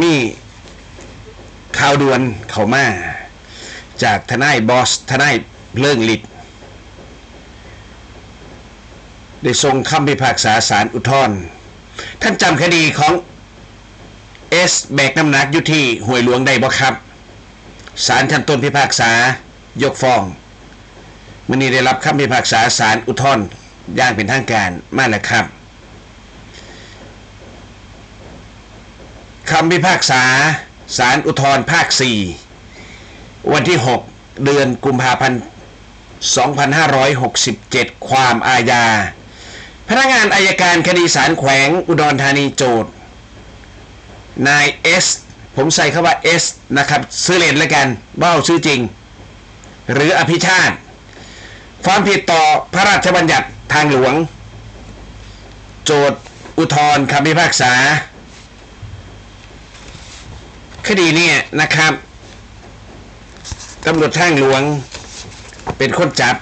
มีข่าวด่วนเข้ามา จากทนายบอสทนายเลื่องฤทธิ์ได้ส่งคำพิพากษาสารอุทธรณ์ท่านจำคดีของเอสแบกน้ำหนักอยู่ที่ห้วยหลวงได้บ่ครับศาลชั้นต้นพิพากษายกฟ้องมื่อนี้ได้รับคำพิพากษาศาลอุทธรณ์อย่างเป็นทางการมาแล้วครับ คำพิพากษาศาลอุทธรภาค 4 วันที่ 6 เดือนกุมภาพันธ์ 2567 ความอาญา พนักงานอายการคดีศาลแขวงอุดรธานีโจทย์นายเอสผมใส่คาว่าเอสนะครับซื้อเลนแล้วกันเบ้าชื่อจริง หรืออภิชาติ ความผิดต่อพระราชบัญญัติทางหลวง โจทย์อุทธรคำพิพากษา คดีเนี่ยนะครับตำรวจทางหลวงเป็นคนจับ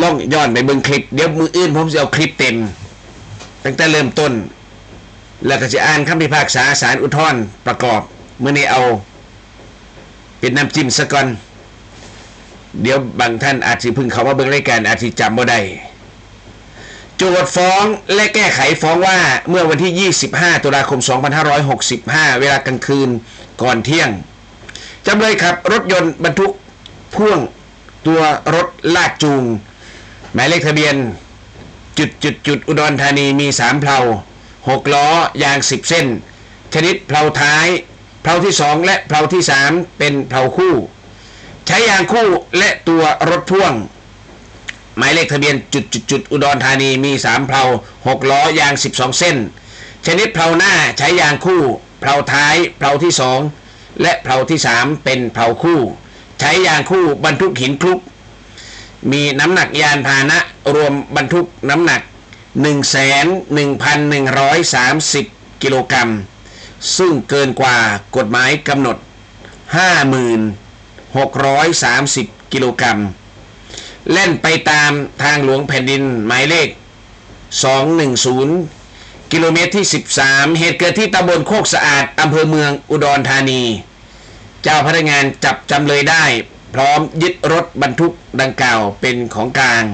ล่องย้อนไปเบิ่งคลิป เดี๋ยวมืออื่นผมจะเอาคลิปเต็ม ตั้งแต่เริ่มต้น แล้วก็จะอ่านคำพิพากษาสารอุทธรณ์ประกอบเมื่อนี้เอา เป็นน้ำจิ้มซะก่อน เดี๋ยวบางท่านอาจจะพึ่งเขามาเบิ่งรายการอาจจะจำบ่ได้ โจทย์ฟ้องและแก้ไขฟ้องว่าเมื่อวันที่ 25 ตุลาคม 2565 เวลากลางคืนก่อนเที่ยงจำเลยขับรถยนต์บรรทุกพ่วงตัวรถลากจูง หมายเลขทะเบียน จุดจุดจุดอุดรธานีมีสามเพลาหกล้อยางสิบเส้น ชนิดเพลาท้าย เพลาที่สองและเพลาที่สามเป็นเพลาคู่ ใช้ยางคู่และตัวรถพ่วง หมายเลขทะเบียนจุดจุดจุดอุดรธานีมีสามเพลาหกล้อยางสิบสองเส้น ชนิดเพลาหน้าใช้ยางคู่ เพลาท้ายเพลาที่สองและเพลาที่สามเป็นเพลาคู่ ใช้ยางคู่บรรทุกหินคลุก มีน้ำหนักยานพาหนะรวมบรรทุกน้ำหนัก 11,130 กิโลกรัม ซึ่งเกินกว่ากฎหมายกำหนด 5,630 กิโลกรัม เล่นไปตามทางหลวงแผ่นดินหมายเลข 210 กิโลเมตรที่ 13 เหตุเกิดที่ตำบลโคกสะอาดอำเภอเมืองอุดรธานี เจ้าพนักงานจับจำเลยได้ พร้อมยึดรถบรรทุกดังกล่าวเป็นของกลาง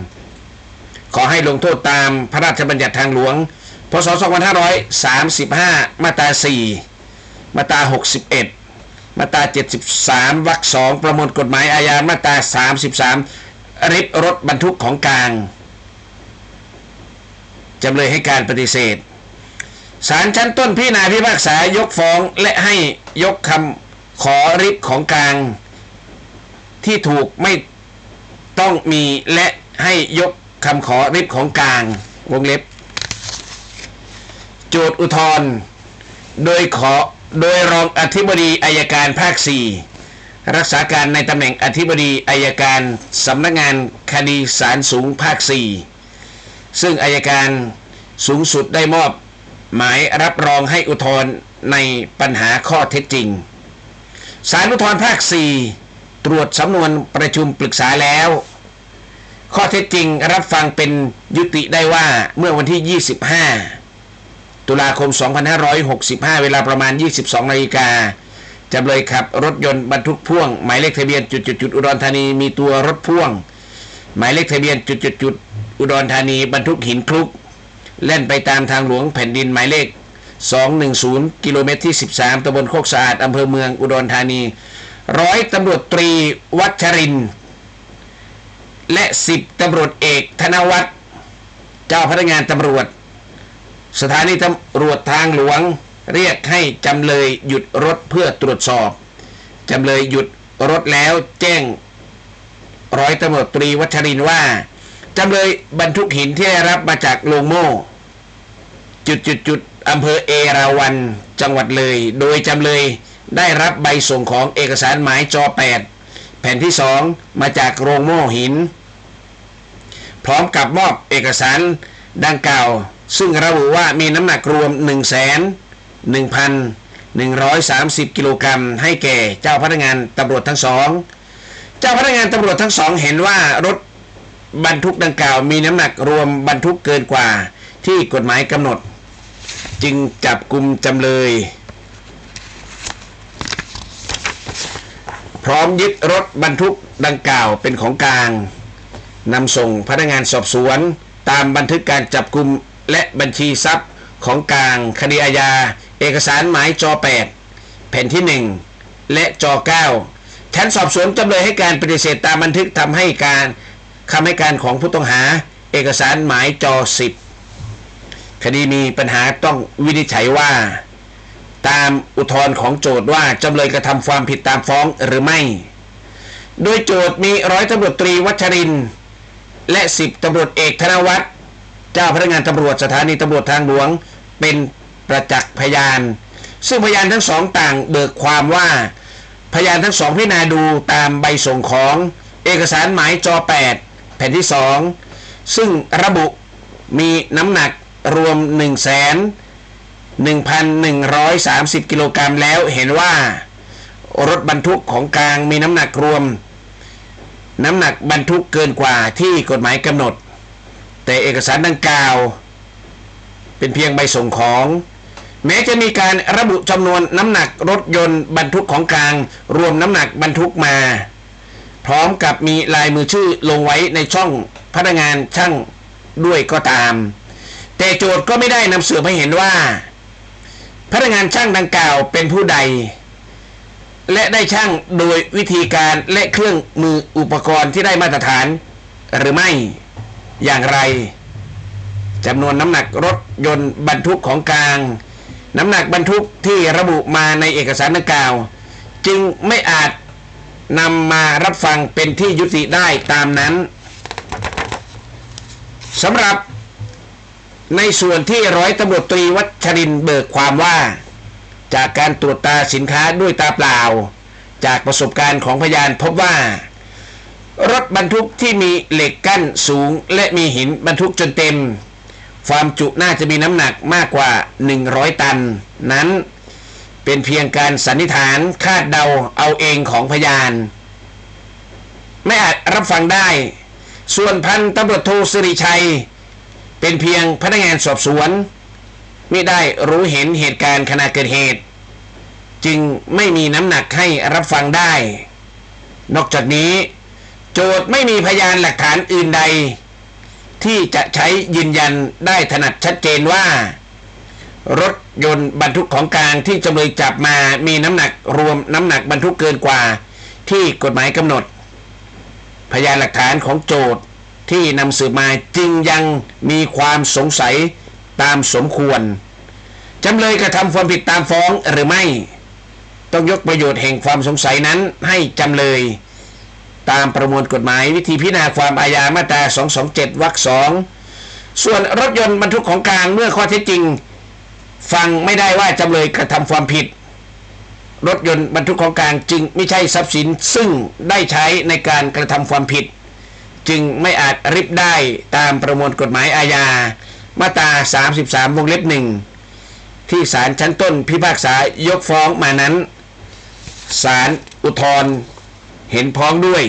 ขอให้ลงโทษตามพระราชบัญญัติทางหลวง พศ 2535 มาตรา 4 มาตรา 61 มาตรา 73 วรรคสองประมวลกฎหมายอาญา มาตรา 33 ริบรถบรรทุกของกลาง จำเลยให้การปฏิเสธศาลชั้นต้นพิจารณาพิพากษายกฟ้องและให้ยกคำขอริบของกลาง ที่ถูกไม่ต้องมีและให้ยกคำขอริบของกลางวงเล็บ โจทย์อุทธรณ์โดยขอโดยรองอธิบดีอายการภาค4 รักษาการในตำแหน่งอธิบดีอายการสำนักงานคดีศาลสูงภาค 4 ซึ่งอายการสูงสุดได้มอบหมายรับรองให้อุทธรณ์ในปัญหาข้อเท็จจริงศาลอุทธรณ์ภาค 4 ตรวจสำนวนประชุมปรึกษาแล้ว ข้อเท็จจริงรับฟังเป็นยุติได้ว่าเมื่อวันที่ 25 ตุลาคม 2565 เวลาประมาณ 22นาฬิกา จำเลยขับ รถยนต์บรรทุกพ่วง หมายเลขทะเบียนจุดจุดจุดอุดรธานีมีตัวรถพ่วง หมายเลขทะเบียนจุดจุดจุดอุดรธานีบรรทุกหินคลุกเล่นไปตามทางหลวงแผ่นดินหมายเลข 210 กิโลเมตรที่ 13ตำบลโคกสะอาดอำเภอเมืองอุดรธานี ร้อยตำรวจตรีวัชริน และสิบตำรวจเอกธนวัฒน์เจ้าพนักงานตำรวจ สถานีตำรวจทางหลวง เรียกให้จำเลยหยุดรถเพื่อตรวจสอบ จำเลยหยุดรถแล้วแจ้งร้อยตำรวจตรีวัชรินว่า จำเลยบรรทุกหินที่ได้รับมาจากโรงโม่ จุดจุดจุดอำเภอเอราวันจังหวัดเลย โดยจำเลยได้รับใบส่งของเอกสารหมายจอ 8 แผ่นที่ 2 มาจากโรงโม่หิน พร้อมกับมอบเอกสารดังกล่าว ซึ่งระบุว่ามีน้ำหนักรวม1 1 1 1 3 0 กิโลกรัมให้แก่เจ้าพนักงานตำรวจทั้งสอง เจ้าพนักงานตำรวจทั้งสอง เห็นว่ารถบรรทุกดังกล่าวมีน้ำหนักรวมบรรทุกเกินกว่าที่กฎหมายกำหนด จึงจับกลุ่มจำเลย พร้อมยึดรถบรรทุกดังกล่าวเป็นของกลางนำส่งพนักงานสอบสวน ตามบันทึกการจับกลุ่มและบัญชีทรัพย์ของกลางคดีอาญา เอกสารหมายจอ8แผ่นที่ 1 และจอ9ชั้นสอบสวนจำเลยให้การปฏิเสธตามบันทึกทำให้การคำให้การของผู้ต้องหา เอกสารหมายจอ 10 คดีมีปัญหาต้องวินิจฉัยว่า ตามอุทธรณ์ของโจทย์ว่าจำเลยกระทำความผิดตามฟ้องหรือไม่ โดยโจทย์มีร้อยตำรวจตรีวัชริน และสิบตำรวจเอกธนวัฒน์เจ้าพนักงานตำรวจสถานีตำรวจทางหลวงเป็น ประจักษ์พยาน ซึ่งพยานทั้งสองต่างเบิกความว่า พยานทั้งสองพิจารณาดูตามใบส่งของเอกสารหมายจอ 8 แผ่นที่ 2 ซึ่งระบุมีน้ำหนักรวม1 1 1,130 กิโลกรัมแล้วเห็นว่า รถบรรทุกของกลางมีน้ำหนักรวม น้ำหนักบรรทุกเกินกว่าที่กฎหมายกำหนด แต่เอกสารดังกล่าว เป็นเพียงใบส่งของ แม้จะมีการระบุจำนวนน้ำหนักรถยนต์บรรทุกของกลาง รวมน้ำหนักบรรทุกมา พร้อมกับมีลายมือชื่อลงไว้ในช่องพนักงานช่างด้วยก็ตาม แต่โจทย์ก็ไม่ได้นำเสือให้เห็นว่า พนักงานช่างดังกล่าวเป็นผู้ใด และได้ช่างโดยวิธีการและเครื่องมืออุปกรณ์ที่ได้มาตรฐาน หรือไม่อย่างไรจำนวนน้ำหนักรถยนต์บรรทุกของกลาง น้ำหนักบรรทุกที่ระบุมาในเอกสารดังกล่าว จึงไม่อาจนำมารับฟังเป็นที่ยุติได้ตามนั้นสำหรับในส่วนที่ร้อยตำรวจตรีวัชรินเบิกความว่า จากการตรวจตาสินค้าด้วยตาเปล่า จากประสบการณ์ของพยานพบว่า รถบรรทุกที่มีเหล็กกั้นสูงและมีหินบรรทุกจนเต็ม ความจุน่าจะมีน้ำหนักมากกว่า 100 ตัน นั้นเป็นเพียงการสันนิษฐานคาดเดาเอาเองของพยาน ไม่อาจรับฟังได้ ส่วนพันตำรวจโทสิริชัย เป็นเพียงพนักงานสอบสวน ไม่ได้รู้เห็นเหตุการณ์ขณะเกิดเหตุ จึงไม่มีน้ำหนักให้รับฟังได้ นอกจากนี้ โจทย์ไม่มีพยานหลักฐานอื่นใด ที่จะใช้ยืนยันได้ถนัดชัดเจนว่า รถยนต์บรรทุกของกลางที่จำเลยจับมามีน้ำหนักรวมน้ำหนักบรรทุกเกินกว่า ที่กฎหมายกำหนด พยานหลักฐานของโจทย์ที่นำสืบมาจึงยังมีความสงสัยตามสมควรจำเลยกระทำความผิดตามฟ้องหรือไม่ ต้องยกประโยชน์แห่งความสงสัยนั้นให้จำเลย ตามประมวลกฎหมายวิธีพิจารณาความอาญามาตรา 227 วรรคสองส่วนรถยนต์บรรทุกของกลางเมื่อข้อเท็จจริง ฟังไม่ได้ว่าจำเลยกระทำความผิด รถยนต์บรรทุกของกลางจึงไม่ใช่ทรัพย์สินซึ่งได้ใช้ในการกระทำความผิด จึงไม่อาจริบได้ตามประมวลกฎหมายอาญามาตรา 33 วงเล็บหนึ่งที่ศาลชั้นต้นพิพากษายกฟ้องมานั้นศาลอุทธรณ์ เห็นพ้องด้วย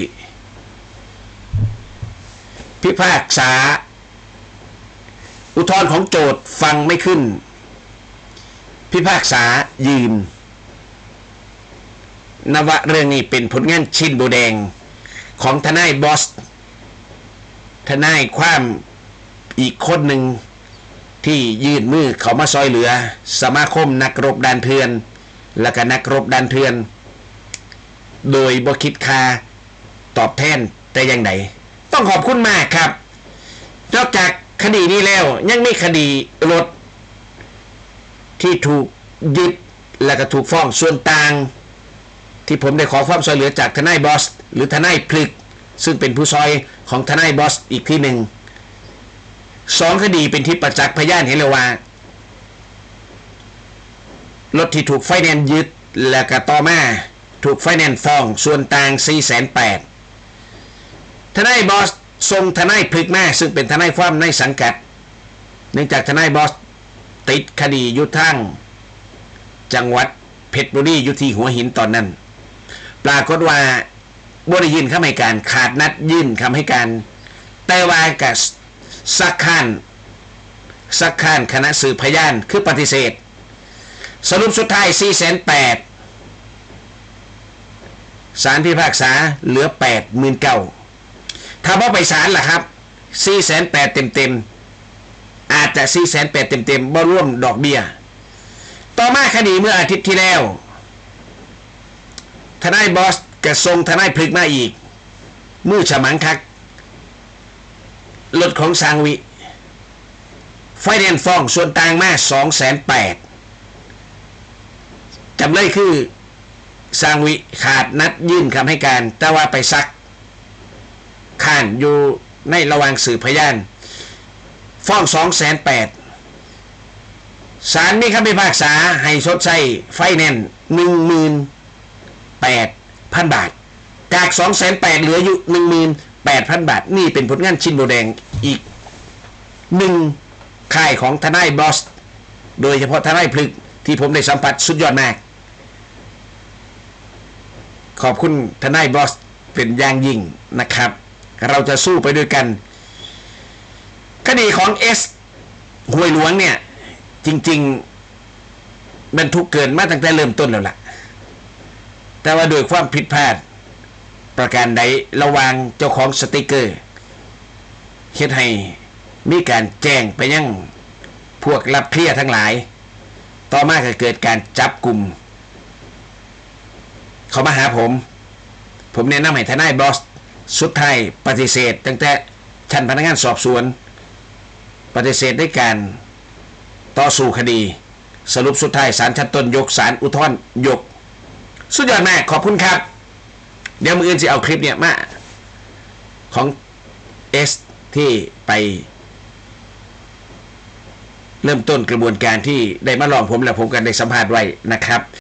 พิพากษา อุทธรณ์ของโจทย์ฟังไม่ขึ้น พิพากษายืน นวะเรื่องนี้เป็นผลงานชิ้นโบแดงของทนายบอส ทนายความอีกคนหนึ่งที่ยื่นมือเขามาซอยเหลือ สมาคมนักรบดันเทือน และก็นักรบดันเทือน โดยบ่คิดค่าตอบแทนแต่อย่างใดต้องขอบคุณมากครับ นอกจากคดีนี้แล้ว ยังมีคดีรถ ที่ถูกยึดและก็ถูกฟ้องส่วนต่าง ที่ผมได้ขอความช่วยเหลือจากทนายบอส หรือทนายพลึก ซึ่งเป็นผู้ซอยของทนายบอสอีกที่หนึ่งสองคดีเป็นที่ประจักษ์พยานเห็นเลยว่ารถที่ถูกไฟแนนซ์ยึดและก็ต่อมา ถูกไฟแนนซ์ฟ้อง ส่วนต่าง4 8 0 0 0ทนายบอสส่งทนายพลึกมาซึ่งเป็นทนายความในสังกัด เนื่องจากทนายบอสติดคดียุทธังจังหวัดเพชรบุรีอยู่ที่หัวหินตอนนั้น ปรากฏว่าบริยินคำให้การขาดนัดยื่นคำให้การ แต่ว่ากับสักขันสักค้านคณะสืบพยานคือปฏิเสธ สรุปสุดท้าย4 8 0 0 0 ศาลพิพากษาเหลือ8 9 0 0 0ถ้าพ่ไปศาลล่ะครับ4 8 0 0 0เต็มเต็มอาจจะ4 8 0 0 0เต็มเต็มบ่ร่วมดอกเบี้ย ต่อมาคดีเมื่ออาทิตย์ที่แล้ว ทนายบอสกระทรงทนายพลึกมาอีก มือฉมังคักรถของสางวิ ไฟแนนซ์ฟ้องส่วนต่างมาสองแสนแปดจำเลยคือ สางวิขาดนัดยื่นคำให้การ แต่ว่าไปซักข้านอยู่ในระหว่างสืบพยาน ฟ้องสองแสนแปดศาลมีคำพิพากษาให้ชดใช้ไฟแนนซ์หนึ่งหมื่นแปดพันบาท จากสองแสนแปดเหลืออยู่หนึ่งหมื่นแปดพันบาท นี่เป็นผลงานชิ้นโบแดงอีกหนึ่งค่ายของทนายบอส โดยเฉพาะทนายพลึกที่ผมได้สัมผัสสุดยอดมาก ขอบคุณทนายบอสเป็นอย่างยิ่งนะครับ เราจะสู้ไปด้วยกัน คดีของเอสห้วยหลวงเนี่ย จริงๆมันทุกเกินมาตั้งแต่เริ่มต้นแล้วล่ะ แต่ว่าโดยความผิดพลาด ประการใดระวางเจ้าของสติกเกอร์เฮ็ดให้มีการแจ้งไปยังพวกรับเคลียร์ทั้งหลาย ต่อมาก็เกิดการจับกลุ่ม เขามาหาผม ผมแนะนำให้ทนายบอสสุดท้ายปฏิเสธ ตั้งแต่ชั้นพนักงานสอบสวน ปฏิเสธด้วยการต่อสู้คดี สรุปสุดท้ายศาลชั้นต้นยกศาลอุทธรณ์ยก สุดยอดมากขอบคุณครับ เดี๋ยวมืออื่นจะเอาคลิปเนี่ยมาของเอสที่ไป เริ่มต้นกระบวนการที่ได้มาลองผมและผมกันได้สัมภาษณ์ไว้นะครับ